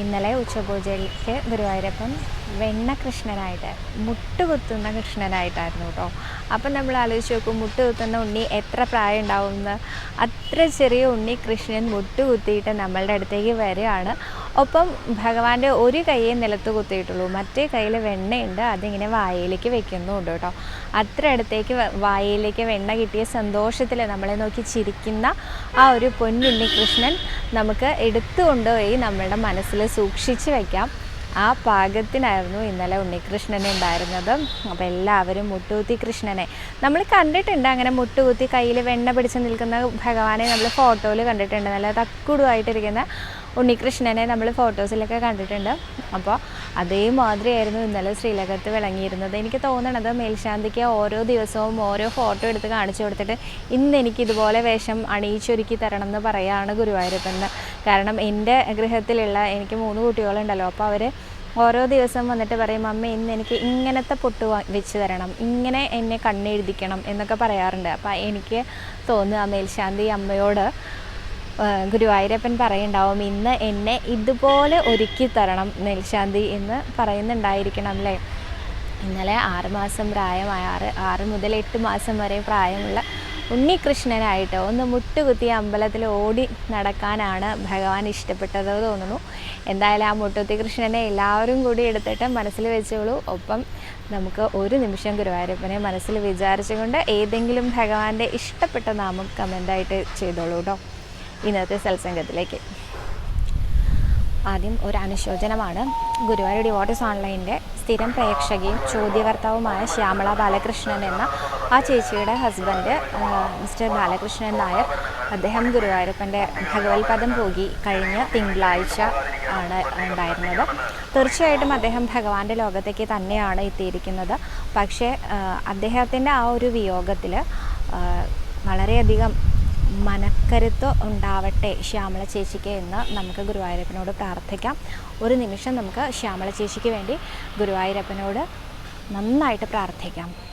ഇന്നലെ ഉച്ചപൂജയിലേക്ക് ഗുരുവായൂരപ്പൻ വെണ്ണ കൃഷ്ണനായിട്ട് മുട്ടുകുത്തുന്ന കൃഷ്ണനായിട്ടായിരുന്നു കേട്ടോ അപ്പം നമ്മൾ ആലോചിച്ച് നോക്കും മുട്ടുകുത്തുന്ന ഉണ്ണി എത്ര പ്രായം ഉണ്ടാവുമെന്ന് അത്ര ചെറിയ ഉണ്ണി കൃഷ്ണൻ മുട്ടുകുത്തിയിട്ട് നമ്മളുടെ അടുത്തേക്ക് വരികയാണ്. ഒപ്പം ഭഗവാന്റെ ഒരു കൈയെ നിലത്ത് കുത്തിയിട്ടുള്ളൂ. മറ്റേ കയ്യിൽ വെണ്ണയുണ്ട്. അതിങ്ങനെ വായയിലേക്ക് വെക്കുന്നുണ്ട് കേട്ടോ. അത്ര അടുത്തേക്ക് വായയിലേക്ക് വെണ്ണ കിട്ടിയ സന്തോഷത്തിൽ നമ്മളെ നോക്കി ചിരിക്കുന്ന ആ ഒരു പൊന്നുണ്ണി കൃഷ്ണൻ നമുക്ക് എടുത്തുകൊണ്ടുപോയി നമ്മളുടെ മനസ്സിൽ സൂക്ഷിച്ച് വയ്ക്കാം ആ പാകത്തിനായിരുന്നു ഇന്നലെ ഉണ്ണികൃഷ്ണനെ ഉണ്ടായിരുന്നത്. അപ്പോൾ എല്ലാവരും മുട്ടുകുത്തി കൃഷ്ണനെ. നമ്മൾ കണ്ടിട്ടുണ്ട് അങ്ങനെ മുട്ടുകുത്തി കയ്യിൽ വെണ്ണ പിടിച്ച് നിൽക്കുന്ന ഭഗവാനെ നമ്മൾ ഫോട്ടോയിൽ കണ്ടിട്ടുണ്ട്. നല്ല തക്കുടുമായിട്ടിരിക്കുന്ന ഉണ്ണികൃഷ്ണനെ നമ്മൾ ഫോട്ടോസിലൊക്കെ കണ്ടിട്ടുണ്ട്. അപ്പോൾ അതേമാതിരിയായിരുന്നു ഇന്നലെ ശ്രീലകത്ത് വിളങ്ങിയിരുന്നത്. എനിക്ക് തോന്നണത് മേൽശാന്തിക്ക് ഓരോ ദിവസവും ഓരോ ഫോട്ടോ എടുത്ത് കാണിച്ചു കൊടുത്തിട്ട് ഇന്ന് എനിക്ക് ഇതുപോലെ വേഷം അണിയിച്ചൊരുക്കി തരണം എന്ന് പറയുകയാണ് ഗുരുവായൂരപ്പെന്ന് കാരണം എന്റെ ഗൃഹത്തിലുള്ള എനിക്ക് മൂന്ന് കുട്ടികളുണ്ടല്ലോ. അപ്പോൾ അവർ ഓരോ ദിവസം വന്നിട്ട് പറയും അമ്മ ഇന്ന് എനിക്ക് ഇങ്ങനത്തെ പൊട്ട് വെച്ച് തരണം. ഇങ്ങനെ എന്നെ കണ്ണെഴുതിക്കണം എന്നൊക്കെ പറയാറുണ്ട്. അപ്പോൾ എനിക്ക് തോന്നുക മേൽശാന്തി അമ്മയോട് ഗുരുവായൂരപ്പൻ പറയുണ്ടാവും. ഇന്ന് എന്നെ ഇതുപോലെ ഒരുക്കി തരണം മേൽശാന്തി എന്ന് പറയുന്നുണ്ടായിരിക്കണം അല്ലേ ഇന്നലെ ആറ് മാസം പ്രായമായ ആറ് ആറ് മുതൽ എട്ട് മാസം വരെ പ്രായമുള്ള ഉണ്ണികൃഷ്ണനായിട്ട് ഒന്ന് മുട്ടുകുത്തിയ അമ്പലത്തിൽ ഓടി നടക്കാനാണ് ഭഗവാൻ ഇഷ്ടപ്പെട്ടത് തോന്നുന്നു. എന്തായാലും ആ മുട്ടുകുത്തി കൃഷ്ണനെ എല്ലാവരും കൂടി എടുത്തിട്ട് മനസ്സിൽ വെച്ചോളൂ. ഒപ്പം നമുക്ക് ഒരു നിമിഷം ഗുരുവായൂരപ്പനെ മനസ്സിൽ വിചാരിച്ചുകൊണ്ട് ഏതെങ്കിലും ഭഗവാന്റെ ഇഷ്ടപ്പെട്ട നാമം കമന്റായിട്ട് ചെയ്തോളൂ കേട്ടോ. ഇന്നത്തെ സത്സംഗത്തിലേക്ക്. ആദ്യം ഒരു അനുശോചനമാണ്. ഗുരുവായൂർ ഡിവോട്ടീസ് ഓൺലൈനിന്റെ സ്ഥിരം പ്രേക്ഷകയും ചോദ്യകർത്താവുമായ ശ്യാമള ബാലകൃഷ്ണൻ എന്ന ആ ചേച്ചിയുടെ ഹസ്ബൻഡ് മിസ്റ്റർ ബാലകൃഷ്ണൻ നായർ അദ്ദേഹം ഗുരുവായൂരപ്പന്റെ ഭഗവത്പദം പോകി കഴിഞ്ഞ തിങ്കളാഴ്ച ആണ് ഉണ്ടായിരുന്നത്. തീർച്ചയായിട്ടും അദ്ദേഹം ഭഗവാന്റെ ലോകത്തേക്ക് തന്നെയാണ് എത്തിയിരിക്കുന്നത്. പക്ഷേ അദ്ദേഹത്തിന്റെ ആ ഒരു വിയോഗത്തിൽ വളരെയധികം മനക്കരുത്ത് ഉണ്ടാവട്ടെ ശ്യാമള ചേച്ചിക്ക് എന്ന് നമുക്ക് ഗുരുവായൂരപ്പനോട് പ്രാർത്ഥിക്കാം. ഒരു നിമിഷം നമുക്ക് ശ്യാമള ചേച്ചിക്ക് വേണ്ടി ഗുരുവായൂരപ്പനോട് നന്നായിട്ട് പ്രാർത്ഥിക്കാം.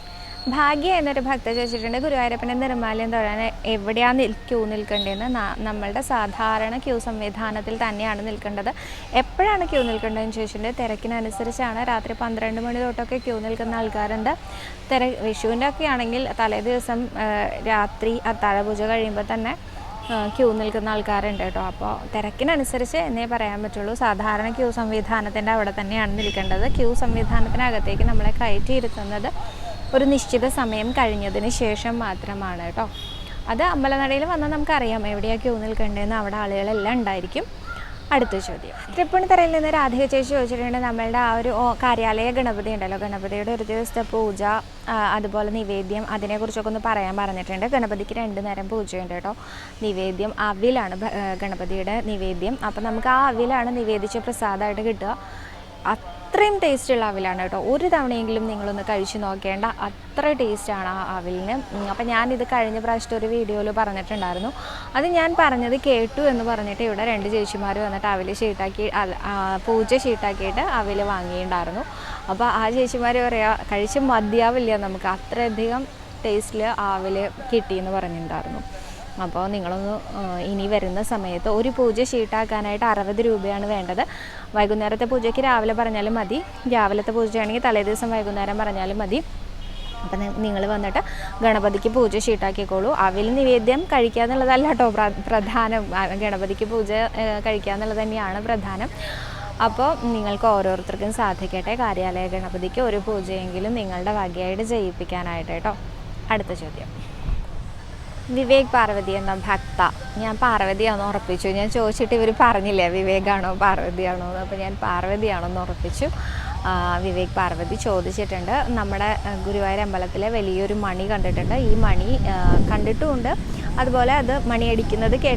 ഭാഗ്യ എന്നൊരു ഭക്ത ചോദിച്ചിട്ടുണ്ട് ഗുരുവായൂരപ്പന്റെ നിർമ്മാല്യം തൊഴാൻ എവിടെയാണ് ക്യൂ നിൽക്കേണ്ടതെന്ന്. നമ്മളുടെ സാധാരണ ക്യൂ സംവിധാനത്തിൽ തന്നെയാണ് നിൽക്കേണ്ടത്. എപ്പോഴാണ് ക്യൂ നിൽക്കേണ്ടതെന്ന് ചോദിച്ചിട്ടുണ്ട് തിരക്കിനനുസരിച്ചാണ്. രാത്രി പന്ത്രണ്ട് മണി തൊട്ടൊക്കെ ക്യൂ നിൽക്കുന്ന ആൾക്കാരുണ്ട്. തിര വിഷുവിന്റെ ഒക്കെ ആണെങ്കിൽ തലേ ദിവസം ആ, രാത്രി അത്താഴപൂജ കഴിയുമ്പോൾ തന്നെ ക്യൂ നിൽക്കുന്ന ആൾക്കാരുണ്ട് കേട്ടോ. അപ്പോൾ തിരക്കിനനുസരിച്ച് എന്നേ പറയാൻ പറ്റുള്ളൂ. സാധാരണ ക്യൂ സംവിധാനത്തിന്റെ അവിടെ തന്നെയാണ് നിൽക്കേണ്ടത്. ക്യൂ സംവിധാനത്തിനകത്തേക്ക് നമ്മളെ കയറ്റിയിരുത്തുന്നത് ഒരു നിശ്ചിത സമയം കഴിഞ്ഞതിന് ശേഷം മാത്രമാണ് കേട്ടോ. അത് അമ്പലനടയിൽ വന്നാൽ നമുക്കറിയാം എവിടെയാണ് ക്യൂ നിൽക്കേണ്ടതെന്ന് അവിടെ ആളുകളെല്ലാം ഉണ്ടായിരിക്കും. അടുത്ത ചോദ്യം. തൃപ്പൂണിത്തറയിൽ നിന്ന് രാധിക ചേച്ചി ചോദിച്ചിട്ടുണ്ട് നമ്മളുടെ ആ ഒരു കാര്യാലയ ഗണപതി ഉണ്ടല്ലോ. ഗണപതിയുടെ ഒരു ദിവസത്തെ പൂജ അതുപോലെ നിവേദ്യം അതിനെക്കുറിച്ചൊക്കെ ഒന്ന് പറയാൻ പറഞ്ഞിട്ടുണ്ട്. ഗണപതിക്ക് രണ്ട് നേരം പൂജയുണ്ട് കേട്ടോ. നിവേദ്യം അവിലാണ് ഗണപതിയുടെ നിവേദ്യം. അപ്പം നമുക്ക് ആ അവിലാണ് നിവേദിച്ച പ്രസാദമായിട്ട് കിട്ടുക. അത്രയും ടേസ്റ്റുള്ള അവിലാണ് കേട്ടോ. ഒരു തവണയെങ്കിലും നിങ്ങളൊന്ന് കഴിച്ചു നോക്കേണ്ട. അത്ര ടേസ്റ്റാണ് ആ അവിലിന്. അപ്പം ഞാനിത് കഴിഞ്ഞ പ്രാവശ്യത്തെ ഒരു വീഡിയോയിൽ പറഞ്ഞിട്ടുണ്ടായിരുന്നു. അത് ഞാൻ പറഞ്ഞത് കേട്ടു എന്ന് പറഞ്ഞിട്ട് ഇവിടെ രണ്ട് ചേച്ചിമാർ വന്നിട്ട് അവിൽ ഷീട്ടാക്കി പൂജ ഷീട്ടാക്കിയിട്ട് അവിൽ വാങ്ങിയിട്ടുണ്ടായിരുന്നു. അപ്പോൾ ആ ചേച്ചിമാർ പറയാ കഴിച്ച് മതിയാവില്ല നമുക്ക്. അത്രയധികം ടേസ്റ്റിൽ ആവിൽ കിട്ടിയെന്ന് പറഞ്ഞിട്ടുണ്ടായിരുന്നു. അപ്പോൾ നിങ്ങളൊന്ന് ഇനി വരുന്ന സമയത്ത് ഒരു പൂജ ഷീട്ടാക്കാനായിട്ട് അറുപത് രൂപയാണ് വേണ്ടത്. വൈകുന്നേരത്തെ പൂജയ്ക്ക് രാവിലെ പറഞ്ഞാലും മതി. രാവിലത്തെ പൂജയാണെങ്കിൽ തലേദിവസം വൈകുന്നേരം പറഞ്ഞാലും മതി. അപ്പം നിങ്ങൾ വന്നിട്ട് ഗണപതിക്ക് പൂജ ഷീട്ടാക്കിക്കോളൂ. അവിൽ നിവേദ്യം കഴിക്കുക എന്നുള്ളതല്ല കേട്ടോ പ്രധാനം. ഗണപതിക്ക് പൂജ കഴിക്കുക എന്നുള്ളത് തന്നെയാണ് പ്രധാനം. അപ്പോൾ നിങ്ങൾക്ക് ഓരോരുത്തർക്കും സാധിക്കട്ടെ. കാര്യാലയ ഗണപതിക്ക് ഒരു പൂജയെങ്കിലും നിങ്ങളുടെ വകയായിട്ട് ചെയ്യിപ്പിക്കാനായിട്ട് കേട്ടോ അടുത്ത ചോദ്യം. വിവേക് പാർവതി എന്ന ഭക്ത. ഞാൻ പാർവതിയാണെന്ന് ഉറപ്പിച്ചു. ഞാൻ ചോദിച്ചിട്ട് ഇവർ പറഞ്ഞില്ലേ വിവേകാണോ പാർവതിയാണോ എന്ന്. അപ്പോൾ ഞാൻ പാർവതിയാണെന്ന് ഉറപ്പിച്ചു. വിവേക് പാർവതി ചോദിച്ചിട്ടുണ്ട്. നമ്മുടെ ഗുരുവായൂർ അമ്പലത്തിലെ വലിയൊരു മണി കണ്ടിട്ടുണ്ട്. ഈ മണി കണ്ടിട്ടുമുണ്ട്. അതുപോലെ അത് മണിയടിക്കുന്നത് കേ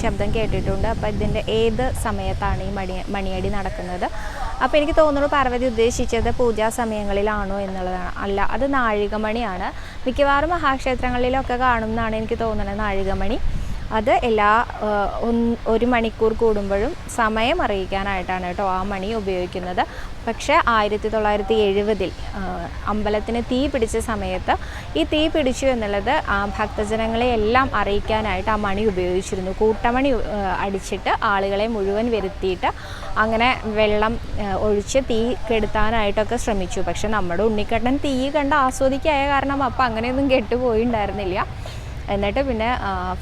ശബ്ദം കേട്ടിട്ടുണ്ട്. അപ്പോൾ ഇതിന്റെ ഏത് സമയത്താണ് ഈ മണി മണിയടി നടക്കുന്നത്? അപ്പോൾ എനിക്ക് തോന്നുന്നു പാർവതി ഉദ്ദേശിച്ചത് പൂജാ സമയങ്ങളിലാണോ എന്നുള്ളതാണ്. അല്ല അത് നാഴികമണിയാണ്. മിക്കവാറും മഹാക്ഷേത്രങ്ങളിലൊക്കെ കാണുമെന്നാണ് എനിക്ക് തോന്നുന്നത് നാഴികമണി. അത് എല്ലാ ഒരു മണിക്കൂർ കൂടുമ്പോഴും സമയം അറിയിക്കാനായിട്ടാണ് കേട്ടോ ആ മണി ഉപയോഗിക്കുന്നത്. പക്ഷേ ആയിരത്തി തൊള്ളായിരത്തി എഴുപതിൽ അമ്പലത്തിന് തീ പിടിച്ച സമയത്ത് ഈ തീ പിടിച്ചു എന്നുള്ളത് ആ ഭക്തജനങ്ങളെ എല്ലാം അറിയിക്കാനായിട്ട് ആ മണി ഉപയോഗിച്ചിരുന്നു. കൂട്ടമണി അടിച്ചിട്ട് ആളുകളെ മുഴുവൻ വരുത്തിയിട്ട് അങ്ങനെ വെള്ളം ഒഴിച്ച് തീ കെടുത്താനായിട്ടൊക്കെ ശ്രമിച്ചു. പക്ഷെ നമ്മുടെ ഉണ്ണിക്കണ്ണൻ തീ കണ്ട് ആസ്വദിക്കായ കാരണം അപ്പം അങ്ങനെയൊന്നും കെട്ടുപോയിണ്ടായിരുന്നില്ല. എന്നിട്ട് പിന്നെ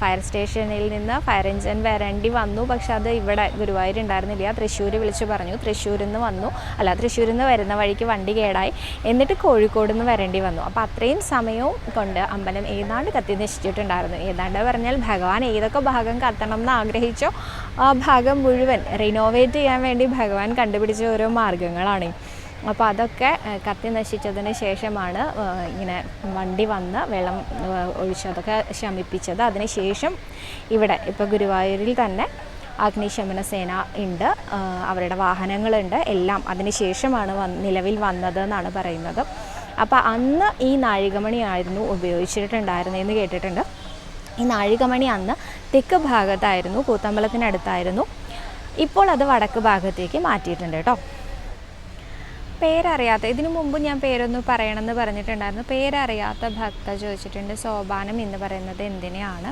ഫയർ സ്റ്റേഷനിൽ നിന്ന് ഫയർ എഞ്ചിൻ വരേണ്ടി വന്നു. പക്ഷെ അത് ഇവിടെ ഗുരുവായൂർ ഉണ്ടായിരുന്നില്ല. തൃശ്ശൂർ വിളിച്ച് പറഞ്ഞു. തൃശ്ശൂരിൽ നിന്ന് വന്നു. അല്ല തൃശ്ശൂരിൽ നിന്ന് വരുന്ന വഴിക്ക് വണ്ടി കേടായി. എന്നിട്ട് കോഴിക്കോട് നിന്ന് വരേണ്ടി വന്നു. അപ്പോൾ അത്രയും സമയവും കൊണ്ട് അമ്പലം ഏതാണ്ട് കത്തി നശിച്ചിട്ടുണ്ടായിരുന്നു ഏതാണ്ട് പറഞ്ഞാൽ ഭഗവാൻ ഏതൊക്കെ ഭാഗം കത്തണം എന്ന് ആഗ്രഹിച്ചോ ആ ഭാഗം മുഴുവൻ റിനോവേറ്റ് ചെയ്യാൻ വേണ്ടി ഭഗവാൻ കണ്ടുപിടിച്ച ഓരോ മാർഗങ്ങളാണ് അപ്പോൾ അതൊക്കെ കത്തി നശിച്ചതിന് ശേഷമാണ് ഇങ്ങനെ വണ്ടി വന്ന് വെള്ളം ഒഴിച്ചതൊക്കെ ശമിപ്പിച്ചത്. അതിന് ശേഷം ഇവിടെ ഇപ്പോൾ ഗുരുവായൂരിൽ തന്നെ അഗ്നിശമന സേന ഉണ്ട് അവരുടെ വാഹനങ്ങളുണ്ട് എല്ലാം അതിന് ശേഷമാണ് വന്ന് നിലവിൽ വന്നത് എന്നാണ് പറയുന്നത്. അപ്പോൾ അന്ന് ഈ നാഴികമണിയായിരുന്നു ഉപയോഗിച്ചിട്ടുണ്ടായിരുന്നതെന്ന് കേട്ടിട്ടുണ്ട്. ഈ നാഴികമണി അന്ന് തെക്ക് ഭാഗത്തായിരുന്നു കൂത്തമ്പലത്തിനടുത്തായിരുന്നു. ഇപ്പോൾ അത് വടക്ക് ഭാഗത്തേക്ക് മാറ്റിയിട്ടുണ്ട് കേട്ടോ. പേരറിയാത്ത ഇതിനു മുമ്പ് ഞാൻ പേരൊന്ന് പറയണമെന്ന് പറഞ്ഞിട്ടുണ്ടായിരുന്നു. പേരറിയാത്ത ഭക്ത ചോദിച്ചിട്ടുണ്ട് സോപാനം എന്ന് പറയുന്നത് എന്തിനെയാണ്?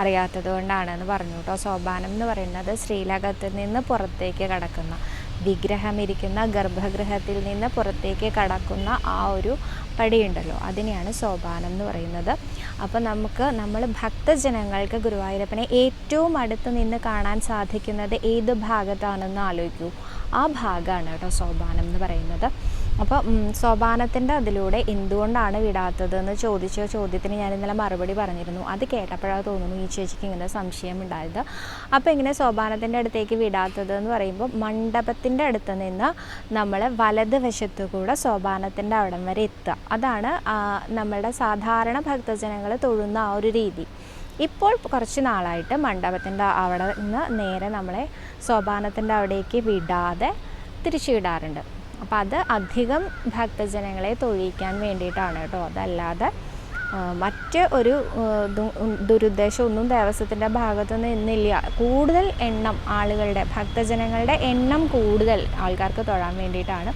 അറിയാത്തത് കൊണ്ടാണെന്ന് പറഞ്ഞു കേട്ടോ സോപാനം എന്ന് പറയുന്നത് ശ്രീലകത്ത് നിന്ന് പുറത്തേക്ക് കടക്കുന്ന വിഗ്രഹം ഇരിക്കുന്ന ഗർഭഗൃഹത്തിൽ നിന്ന് പുറത്തേക്ക് കടക്കുന്ന ആ ഒരു പടിയുണ്ടല്ലോ. അതിനെയാണ് സോപാനം എന്ന് പറയുന്നത്. അപ്പോൾ നമുക്ക് നമ്മൾ ഭക്തജനങ്ങൾക്ക് ഗുരുവായൂരപ്പനെ ഏറ്റവും അടുത്ത് നിന്ന് കാണാൻ സാധിക്കുന്നത് ഏത് ഭാഗത്താണെന്ന് ആലോചിക്കൂ. ആ ഭാഗമാണ് കേട്ടോ സോപാനം എന്ന് പറയുന്നത്. അപ്പോൾ സോപാനത്തിന്റെ അതിലൂടെ എന്തുകൊണ്ടാണ് വിടാത്തതെന്ന് ചോദിച്ച ചോദ്യത്തിന് ഞാൻ ഇന്നലെ മറുപടി പറഞ്ഞിരുന്നു. അത് കേട്ടപ്പോഴാണ് തോന്നുന്നു ഈ ചേച്ചിക്ക് ഇങ്ങനെ സംശയം ഉണ്ടായത്. അപ്പോൾ ഇങ്ങനെ സോപാനത്തിന്റെ അടുത്തേക്ക് വിടാത്തത് എന്ന് പറയുമ്പോൾ മണ്ഡപത്തിന്റെ അടുത്ത് നിന്ന് നമ്മൾ വലത് വശത്തു കൂടെ സോപാനത്തിന്റെ അവിടം വരെ എത്തുക. അതാണ് നമ്മളുടെ സാധാരണ ഭക്തജനങ്ങൾ തൊഴുന്ന ആ ഒരു രീതി. ഇപ്പോൾ കുറച്ച് നാളായിട്ട് മണ്ഡപത്തിന്റെ അവിടെ നിന്ന് നേരെ നമ്മളെ സോപാനത്തിന്റെ അവിടേക്ക് വിടാതെ തിരിച്ചു വിടാറുണ്ട്. അപ്പോൾ അത് അധികം ഭക്തജനങ്ങളെ തൊഴിക്കാൻ വേണ്ടിയിട്ടാണ് കേട്ടോ. അതല്ലാതെ മറ്റ് ഒരു ദുരുദ്ദേശം ഒന്നും ദേവസ്വത്തിന്റെ ഭാഗത്തുനിന്ന് ഇന്നില്ല കൂടുതൽ എണ്ണം ആളുകളുടെ ഭക്തജനങ്ങളുടെ എണ്ണം കൂടുതൽ ആൾക്കാർക്ക് തൊഴാൻ വേണ്ടിയിട്ടാണ്.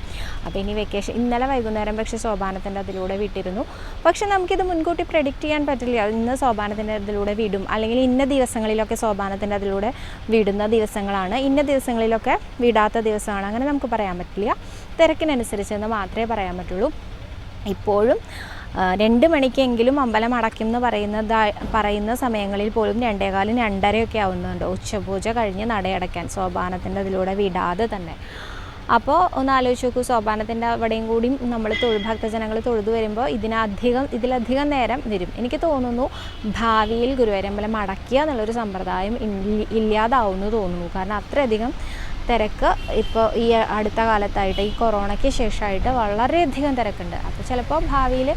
അപ്പോൾ ഇനി വെക്കേഷൻ ഇന്നലെ വൈകുന്നേരം പക്ഷേ സോപാനത്തിന്റെ അതിലൂടെ വിട്ടിരുന്നു. പക്ഷെ നമുക്കിത് മുൻകൂട്ടി പ്രഡിക്റ്റ് ചെയ്യാൻ പറ്റില്ല. ഇന്ന് സോപാനത്തിന്റെ അതിലൂടെ വിടും. അല്ലെങ്കിൽ ഇന്ന ദിവസങ്ങളിലൊക്കെ സോപാനത്തിന്റെ അതിലൂടെ വിടുന്ന ദിവസങ്ങളാണ്. ഇന്ന ദിവസങ്ങളിലൊക്കെ വിടാത്ത ദിവസമാണ്. അങ്ങനെ നമുക്ക് പറയാൻ പറ്റില്ല. തിരക്കിനനുസരിച്ചെന്ന് മാത്രമേ പറയാൻ പറ്റുള്ളൂ. ഇപ്പോഴും രണ്ട് മണിക്കെങ്കിലും അമ്പലം അടയ്ക്കും എന്ന് പറയുന്നത് പറയുന്ന സമയങ്ങളിൽ പോലും രണ്ടേകാലും രണ്ടരയൊക്കെ ആവുന്നുണ്ട്. ഉച്ചപൂജ കഴിഞ്ഞ് നടയടയ്ക്കാൻ സോപാനത്തിന്റെ അതിലൂടെ വിടാതെ തന്നെ. അപ്പോൾ ഒന്ന് ആലോചിച്ച് നോക്കൂ സോപാനത്തിന്റെ അവിടെയും കൂടി നമ്മൾ തൊഴു ഭക്തജനങ്ങൾ തൊഴുതു വരുമ്പോൾ ഇതിനധികം ഇതിലധികം നേരം വരും. എനിക്ക് തോന്നുന്നു ഭാവിയിൽ ഗുരുവായൂരമ്പലം അടയ്ക്കുക എന്നുള്ളൊരു സമ്പ്രദായം ഇല്ല- ഇല്ലാതാവുമെന്ന് തോന്നുന്നു. കാരണം അത്രയധികം തിരക്ക് ഇപ്പോൾ ഈ അടുത്ത കാലത്തായിട്ട് ഈ കൊറോണയ്ക്ക് ശേഷമായിട്ട് വളരെയധികം തിരക്കുണ്ട്. അപ്പോൾ ചിലപ്പോൾ ഭാവിയിൽ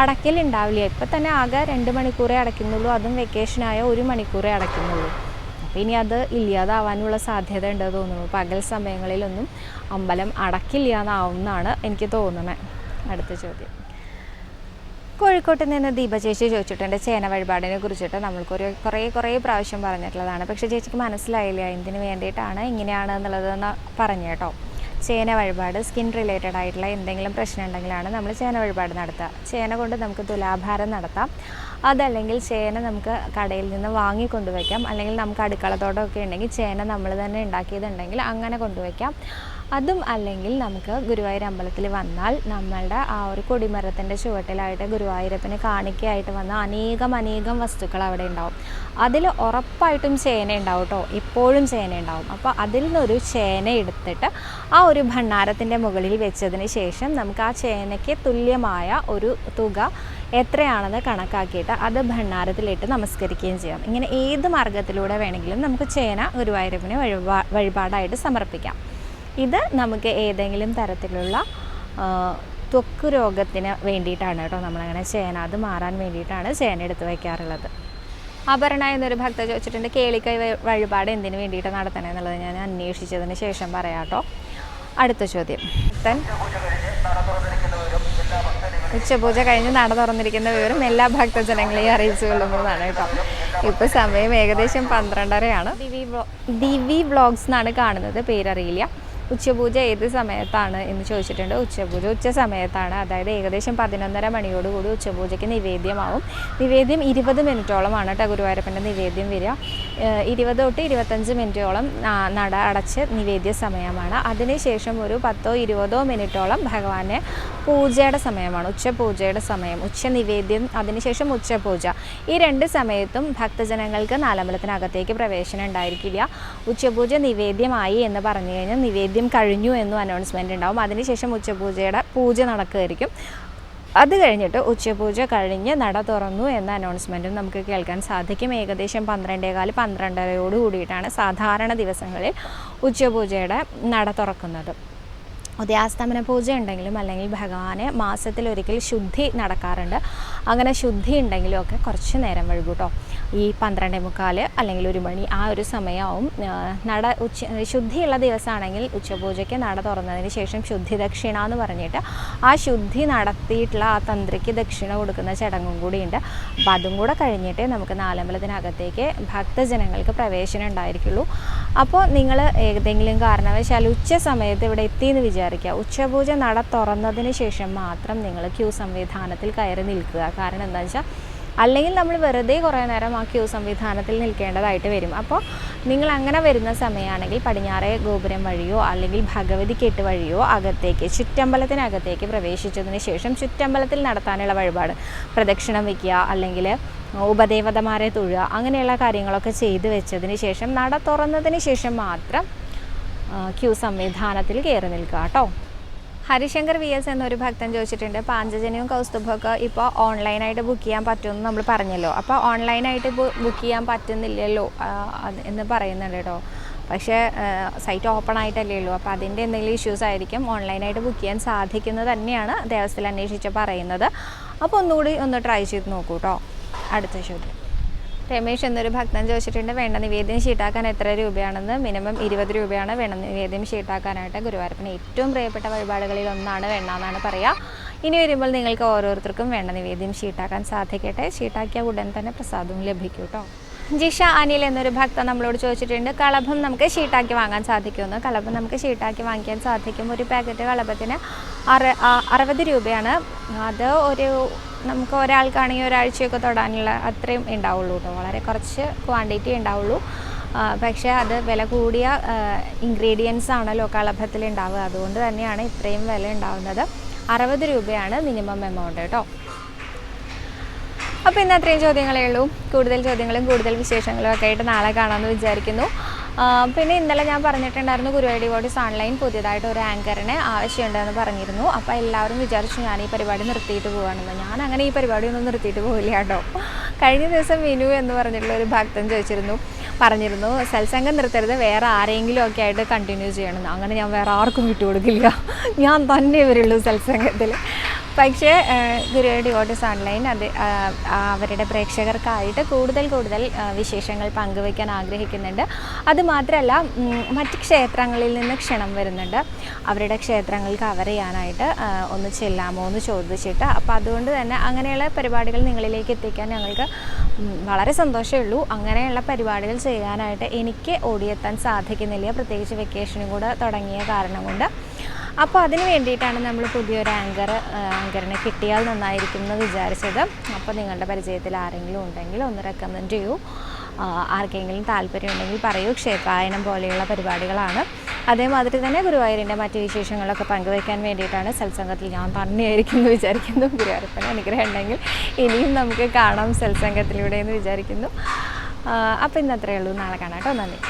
അടയ്ക്കലുണ്ടാവില്ല ഇപ്പം തന്നെ ആകെ രണ്ട് മണിക്കൂറേ അടയ്ക്കുന്നുള്ളൂ. അതും വെക്കേഷനായ ഒരു മണിക്കൂറേ അടയ്ക്കുന്നുള്ളൂ. അപ്പോൾ ഇനി അത് ഇല്ലാതാവാനുള്ള സാധ്യത ഉണ്ട് തോന്നുന്നു. പകൽ സമയങ്ങളിലൊന്നും അമ്പലം അടക്കില്ല എന്നാണ് എനിക്ക് തോന്നുന്നത് അടുത്ത ചോദ്യം. കോഴിക്കോട്ട് നിന്ന് ദീപ ചേച്ചി ചോദിച്ചിട്ടുണ്ട് ചേന വഴിപാടിനെ കുറിച്ചിട്ട്. നമ്മൾക്കൊരു കുറേ കുറേ പ്രാവശ്യം പറഞ്ഞിട്ടുള്ളതാണ്. പക്ഷേ ചേച്ചിക്ക് മനസ്സിലായില്ല എന്തിനു വേണ്ടിയിട്ടാണ് ഇങ്ങനെയാണ് എന്നുള്ളതെന്ന് പറഞ്ഞു കേട്ടോ. ചേന വഴിപാട് സ്കിൻ റിലേറ്റഡ് ആയിട്ടുള്ള എന്തെങ്കിലും പ്രശ്നം ഉണ്ടെങ്കിലാണ് നമ്മൾ ചേന വഴിപാട് നടത്തുക. ചേന കൊണ്ട് നമുക്ക് തുലാഭാരം നടത്താം. അതല്ലെങ്കിൽ ചേന നമുക്ക് കടയിൽ നിന്ന് വാങ്ങി കൊണ്ടുവയ്ക്കാം. അല്ലെങ്കിൽ നമുക്ക് അടുക്കളത്തോട്ടമൊക്കെ ഉണ്ടെങ്കിൽ ചേന നമ്മൾ തന്നെ ഉണ്ടാക്കിയതുണ്ടെങ്കിൽ അങ്ങനെ കൊണ്ടുവയ്ക്കാം. അതും അല്ലെങ്കിൽ നമുക്ക് ഗുരുവായൂർ അമ്പലത്തിൽ വന്നാൽ നമ്മളുടെ ആ ഒരു കൊടിമരത്തിന്റെ ചുവട്ടിലായിട്ട് ഗുരുവായൂരപ്പനെ കാണിക്കയായിട്ട് വന്ന അനേകം അനേകം വസ്തുക്കൾ അവിടെ ഉണ്ടാവും. അതിൽ ഉറപ്പായിട്ടും ചേന ഉണ്ടാവും കേട്ടോ. ഇപ്പോഴും ചേന ഉണ്ടാവും. അപ്പോൾ അതിൽ നിന്നൊരു ചേന എടുത്തിട്ട് ആ ഒരു ഭണ്ണാരത്തിന്റെ മുകളിൽ വെച്ചതിന് ശേഷം നമുക്ക് ആ ചേനയ്ക്ക് തുല്യമായ ഒരു തുക എത്രയാണെന്ന് കണക്കാക്കിയിട്ട് അത് ഭണ്ണാരത്തിലിട്ട് നമസ്കരിക്കുകയും ചെയ്യാം. ഇങ്ങനെ ഏത് മാർഗത്തിലൂടെ വേണമെങ്കിലും നമുക്ക് ചേന ഗുരുവായൂരപ്പന് വഴിപാ വഴിപാടായിട്ട് സമർപ്പിക്കാം. ഇത് നമുക്ക് ഏതെങ്കിലും തരത്തിലുള്ള ത്വക്ക് രോഗത്തിന് വേണ്ടിയിട്ടാണ് കേട്ടോ നമ്മളങ്ങനെ ചേന അത് മാറാൻ വേണ്ടിയിട്ടാണ് ചേന എടുത്ത് വയ്ക്കാറുള്ളത്. അപർണ എന്നൊരു ഭക്ത ചോദിച്ചിട്ടുണ്ട് കേളിക്കൈ വഴിപാട് എന്തിനു വേണ്ടിയിട്ട് നടത്തണേ എന്നുള്ളത് ഞാൻ അന്വേഷിച്ചതിന് ശേഷം പറയാം കേട്ടോ. അടുത്ത ചോദ്യം. ഭക്തൻ ഉച്ചപൂജ കഴിഞ്ഞ് നട തുറന്നിരിക്കുന്ന വിവരം എല്ലാ ഭക്തജനങ്ങളെയും അറിയിച്ചു കൊള്ളുന്നതാണ് കേട്ടോ. ഇപ്പോൾ സമയം ഏകദേശം പന്ത്രണ്ടരയാണ്. ദിവി ബ്ലോ ദിവി വ്ളോഗ്സ് എന്നാണ് കാണുന്നത് പേരറിയില്ല. ഉച്ചപൂജ ഏത് സമയത്താണ് എന്ന് ചോദിച്ചിട്ടുണ്ട്. ഉച്ചപൂജ ഉച്ച സമയത്താണ്. അതായത് ഏകദേശം പതിനൊന്നര മണിയോടുകൂടി ഉച്ചപൂജയ്ക്ക് നിവേദ്യമാവും. നിവേദ്യം ഇരുപത് മിനിറ്റോളമാണ് കേട്ടോ ഗുരുവായൂരപ്പന്റെ നിവേദ്യം വരിക. ഇരുപത് തൊട്ട് ഇരുപത്തഞ്ച് മിനിറ്റോളം നട അടച്ച് നിവേദ്യ സമയമാണ്. അതിനുശേഷം ഒരു പത്തോ ഇരുപതോ മിനിറ്റോളം ഭഗവാനെ പൂജയുടെ സമയമാണ് ഉച്ചപൂജയുടെ സമയം ഉച്ച നിവേദ്യം അതിനുശേഷം ഉച്ചപൂജ. ഈ രണ്ട് സമയത്തും ഭക്തജനങ്ങൾക്ക് നാലമ്പലത്തിനകത്തേക്ക് പ്രവേശനം ഉണ്ടായിരിക്കില്ല. ഉച്ചപൂജ നിവേദ്യമായി എന്ന് പറഞ്ഞു കഴിഞ്ഞാൽ നിവേദ്യം കഴിഞ്ഞു എന്നും അനൗൺസ്മെന്റ് ഉണ്ടാവും. അതിനുശേഷം ഉച്ചപൂജയുടെ പൂജ നടക്കുകയായിരിക്കും. അത് കഴിഞ്ഞിട്ട് ഉച്ചപൂജ കഴിഞ്ഞ് നട തുറന്നു എന്ന അനൗൺസ്മെന്റും നമുക്ക് കേൾക്കാൻ സാധിക്കും. ഏകദേശം പന്ത്രണ്ടേകാൽ പന്ത്രണ്ടരയോട് കൂടിയിട്ടാണ് സാധാരണ ദിവസങ്ങളിൽ ഉച്ചപൂജയുടെ നട തുറക്കുന്നത്. ഉദയാസ്തമന പൂജ ഉണ്ടെങ്കിലും അല്ലെങ്കിൽ ഭഗവാന് മാസത്തിലൊരിക്കൽ ശുദ്ധി നടക്കാറുണ്ട്. അങ്ങനെ ശുദ്ധി ഉണ്ടെങ്കിലും ഒക്കെ കുറച്ച് നേരം കേട്ടോ ഈ പന്ത്രണ്ടേ മുക്കാൽ അല്ലെങ്കിൽ ഒരു മണി ആ ഒരു സമയമാവും നട ഉച്ച ശുദ്ധിയുള്ള ദിവസമാണെങ്കിൽ ഉച്ചപൂജയ്ക്ക് നട തുറന്നതിന് ശേഷം ശുദ്ധി ദക്ഷിണ എന്ന് പറഞ്ഞിട്ട് ആ ശുദ്ധി നടത്തിയിട്ടുള്ള ആ തന്ത്രിക്ക് ദക്ഷിണ കൊടുക്കുന്ന ചടങ്ങും കൂടിയുണ്ട്. അപ്പം അതും കൂടെ കഴിഞ്ഞിട്ടേ നമുക്ക് നാലമ്പലത്തിനകത്തേക്ക് ഭക്തജനങ്ങൾക്ക് പ്രവേശനം ഉണ്ടായിരിക്കുള്ളൂ. അപ്പോൾ നിങ്ങൾ ഏതെങ്കിലും കാരണവശാൽ ഉച്ച സമയത്ത് ഇവിടെ എത്തി എന്ന് വിചാരിക്കുക. ഉച്ചപൂജ നട തുറന്നതിന് ശേഷം മാത്രം നിങ്ങൾ ക്യൂ സംവിധാനത്തിൽ കയറി നിൽക്കുക. കാരണം എന്താണെന്ന് വെച്ചാൽ അല്ലെങ്കിൽ നമ്മൾ വെറുതെ കുറേ നേരം ആ ക്യൂ സംവിധാനത്തിൽ നിൽക്കേണ്ടതായിട്ട് വരും. അപ്പോൾ നിങ്ങൾ അങ്ങനെ വരുന്ന സമയമാണെങ്കിൽ പടിഞ്ഞാറേ ഗോപുരം വഴിയോ അല്ലെങ്കിൽ ഭഗവതി കെട്ട് വഴിയോ അകത്തേക്ക് ചുറ്റമ്പലത്തിനകത്തേക്ക് പ്രവേശിച്ചതിന് ശേഷം ചുറ്റമ്പലത്തിൽ നടത്താനുള്ള വഴിപാട് പ്രദക്ഷിണം വയ്ക്കുക അല്ലെങ്കിൽ ഉപദേവതമാരെ തൊഴുക അങ്ങനെയുള്ള കാര്യങ്ങളൊക്കെ ചെയ്തു വെച്ചതിന് ശേഷം നട തുറന്നതിന് ശേഷം മാത്രം ക്യൂ സംവിധാനത്തിൽ കയറി നിൽക്കുക കേട്ടോ. ഹരിശങ്കർ വി എസ് എന്നൊരു ഭക്തൻ ചോദിച്ചിട്ടുണ്ട് പാഞ്ചജനിയും കൗസ്തുഭമൊക്കെ ഇപ്പോൾ ഓൺലൈനായിട്ട് ബുക്ക് ചെയ്യാൻ പറ്റുമെന്ന് നമ്മൾ പറഞ്ഞല്ലോ. അപ്പോൾ ഓൺലൈനായിട്ട് ബുക്ക് ചെയ്യാൻ പറ്റുന്നില്ലല്ലോ എന്ന് പറയുന്നുണ്ട് കേട്ടോ. പക്ഷേ സൈറ്റ് ഓപ്പൺ ആയിട്ടല്ലേ ഉള്ളൂ. അപ്പോൾ അതിന്റെ എന്തെങ്കിലും ഇഷ്യൂസ് ആയിരിക്കും ഓൺലൈനായിട്ട് ബുക്ക് ചെയ്യാൻ സാധിക്കുന്നത് തന്നെയാണ് ദേവസ്ഥയിൽ അന്വേഷിച്ച് പറയുന്നത്. അപ്പോൾ ഒന്നുകൂടി ഒന്ന് ട്രൈ ചെയ്ത് നോക്കൂ കേട്ടോ. അടുത്ത ചോദ്യം. രമേശ് എന്നൊരു ഭക്തൻ ചോദിച്ചിട്ടുണ്ട് വേണ്ട നിവേദ്യം ഷീട്ടാക്കാൻ എത്ര രൂപയാണെന്ന്? മിനിമം ഇരുപത് രൂപയാണ് വേണ്ട നിവേദ്യം ഷീട്ടാക്കാനായിട്ട് ഗുരുവായൂരപ്പന്. ഏറ്റവും പ്രിയപ്പെട്ട വഴിപാടുകളിൽ ഒന്നാണ് വേണ്ട എന്നാണ് പറയുക ഇനി വരുമ്പോൾ നിങ്ങൾക്ക് ഓരോരുത്തർക്കും വേണ്ട നിവേദ്യം ഷീട്ടാക്കാൻ സാധിക്കട്ടെ. ഷീട്ടാക്കിയ ഉടൻ തന്നെ പ്രസാദവും ലഭിക്കും കേട്ടോ. ജിഷ അനിൽ എന്നൊരു ഭക്തൻ നമ്മളോട് ചോദിച്ചിട്ടുണ്ട് കളഭം നമുക്ക് ഷീട്ടാക്കി വാങ്ങാൻ സാധിക്കുമെന്ന്? കളഭം നമുക്ക് ഷീട്ടാക്കി വാങ്ങിക്കാൻ സാധിക്കും. ഒരു പാക്കറ്റ് കളഭത്തിന് അറ അറുപത് രൂപയാണ്. അത് ഒരു നമുക്ക് ഒരാൾക്കാണെങ്കിൽ ഒരാഴ്ചയൊക്കെ തൊടാനുള്ള അത്രയും ഉണ്ടാവുള്ളൂ കേട്ടോ. വളരെ കുറച്ച് ക്വാണ്ടിറ്റി ഉണ്ടാവുള്ളൂ. പക്ഷേ അത് വില കൂടിയ ഇൻഗ്രീഡിയൻസ് ആണല്ലോ കളഭത്തിൽ ഉണ്ടാവുക. അതുകൊണ്ട് തന്നെയാണ് ഇത്രയും വില ഉണ്ടാവുന്നത്. അറുപത് രൂപയാണ് മിനിമം എമൗണ്ട് കേട്ടോ. അപ്പോൾ ഇന്ന് അത്രയും ചോദ്യങ്ങളേ ഉള്ളൂ. കൂടുതൽ ചോദ്യങ്ങളും കൂടുതൽ വിശേഷങ്ങളും ഒക്കെ ആയിട്ട് നാളെ കാണാമെന്ന് വിചാരിക്കുന്നു. പിന്നെ ഇന്നലെ ഞാൻ പറഞ്ഞിട്ടുണ്ടായിരുന്നു ഗുരുവായൂർ ബോഡീസ് ഓൺലൈൻ പുതിയതായിട്ട് ഒരു ആങ്കറിനെ ആവശ്യമുണ്ടെന്ന് പറഞ്ഞിരുന്നു. അപ്പോൾ എല്ലാവരും വിചാരിച്ചു ഞാൻ ഈ പരിപാടി നിർത്തിയിട്ട് പോവാണെന്ന്. ഞാൻ അങ്ങനെ ഈ പരിപാടിയൊന്നും നിർത്തിയിട്ട് പോവില്ല കേട്ടോ. കഴിഞ്ഞ ദിവസം വിനു എന്ന് പറഞ്ഞിട്ടുള്ള ഒരു ഭക്തൻ ചോദിച്ചിരുന്നു പറഞ്ഞിരുന്നു സത്സംഗം നിർത്തരുത് വേറെ ആരെങ്കിലും ഒക്കെ ആയിട്ട് കണ്ടിന്യൂ ചെയ്യണമെന്ന് അങ്ങനെ ഞാൻ വേറെ ആർക്കും വിട്ടുകൊടുക്കില്ല. ഞാൻ തന്നെ വരുള്ളൂ സത്സംഗത്തിൽ പക്ഷേ ഗുരുവായൂർ ഡിവോട്ടീസ് ഓൺലൈൻ അത് അവരുടെ പ്രേക്ഷകർക്കായിട്ട് കൂടുതൽ കൂടുതൽ വിശേഷങ്ങൾ പങ്കുവയ്ക്കാൻ ആഗ്രഹിക്കുന്നുണ്ട്. അതുമാത്രമല്ല മറ്റ് ക്ഷേത്രങ്ങളിൽ നിന്ന് ക്ഷണം വരുന്നുണ്ട്. അവരുടെ ക്ഷേത്രങ്ങൾ കവർ ചെയ്യാനായിട്ട് ഒന്ന് ചെല്ലാമോ എന്ന് ചോദിച്ചിട്ട്. അപ്പോൾ അതുകൊണ്ട് തന്നെ അങ്ങനെയുള്ള പരിപാടികൾ നിങ്ങളിലേക്ക് എത്തിക്കാൻ ഞങ്ങൾക്ക് വളരെ സന്തോഷമേ ഉള്ളൂ. അങ്ങനെയുള്ള പരിപാടികൾ ചെയ്യാനായിട്ട് എനിക്ക് ഓടിയെത്താൻ സാധിക്കുന്നില്ല. പ്രത്യേകിച്ച് വെക്കേഷനും കൂടെ തുടങ്ങിയ കാരണം കൊണ്ട്. അപ്പോൾ അതിന് വേണ്ടിയിട്ടാണ് നമ്മൾ പുതിയൊരു ആങ്കർ ആങ്കറിനെ കിട്ടിയാൽ നന്നായിരിക്കും എന്ന് വിചാരിച്ചത്. അപ്പോൾ നിങ്ങളുടെ പരിചയത്തിൽ ആരെങ്കിലും ഉണ്ടെങ്കിൽ ഒന്ന് റെക്കമെൻഡ് ചെയ്യൂ. ആർക്കെങ്കിലും താല്പര്യമുണ്ടെങ്കിൽ പറയൂ. ക്ഷേത്രായനം പോലെയുള്ള പരിപാടികളാണ്. അതേമാതിരി തന്നെ ഗുരുവായൂരിന്റെ മറ്റ് വിശേഷങ്ങളൊക്കെ പങ്കുവയ്ക്കാൻ വേണ്ടിയിട്ടാണ് സത്സംഗത്തിൽ ഞാൻ പറഞ്ഞായിരിക്കും എന്ന് വിചാരിക്കുന്നു. ഗുരുവായൂരപ്പൻ അനുഗ്രഹം ഉണ്ടെങ്കിൽ ഇനിയും നമുക്ക് കാണാം സത്സംഗത്തിലൂടെ എന്ന് വിചാരിക്കുന്നു. അപ്പോൾ ഇന്നത്രയേ ഉള്ളൂ. നാളെ കാണാം കേട്ടോ. നന്ദി.